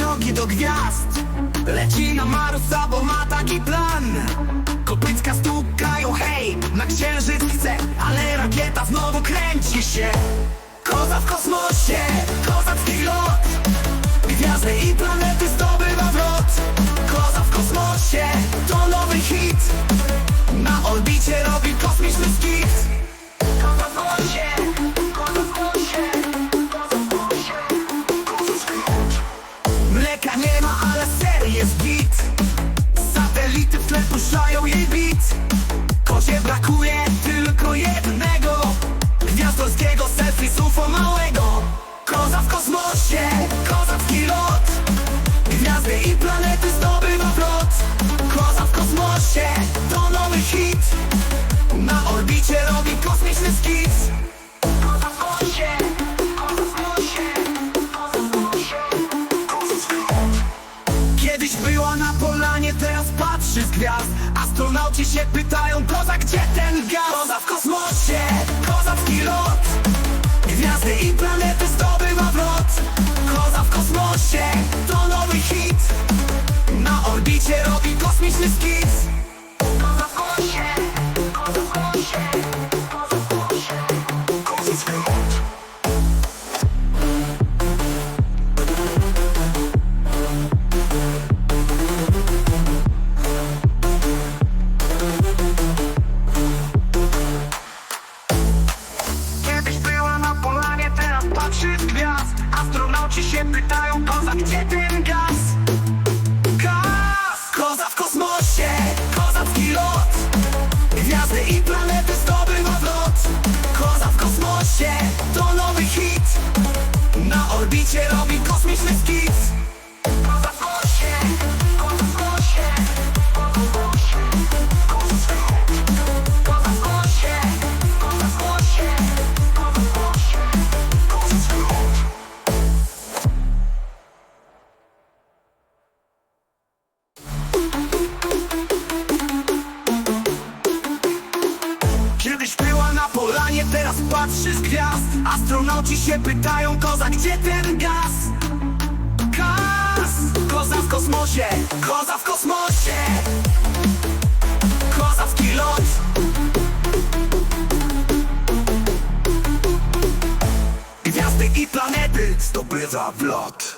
Rogi do gwiazd. Leci na Marusa, bo ma taki plan. Kopytka stukają, hej Na księżyc chce Ale rakieta znowu kręci się. Koza w kosmosie Kozacki lot Gwiazdy i planety zdobywa wrot. Koza w kosmosie To nowy hit brakuje patrzy z gwiazd. Astronauci się pytają, koza gdzie ten gaz? Koza w kosmosie, kozacki lot. Gwiazdy i planety zdobywa wrot Koza w kosmosie, Pytają, koza gdzie ten gaz? Gaz! Koza w kosmosie, kozacki lot Gwiazdy i planety zdobywa wrot Koza w kosmosie, to nowy hit Na orbicie robi kosmiczny Kiedyś była na polanie, teraz patrzy z gwiazd Astronauci się pytają, koza gdzie ten gaz? Gaz! Koza w kosmosie, koza w kosmosie Kozacki lot Gwiazdy i planety zdobywa wlot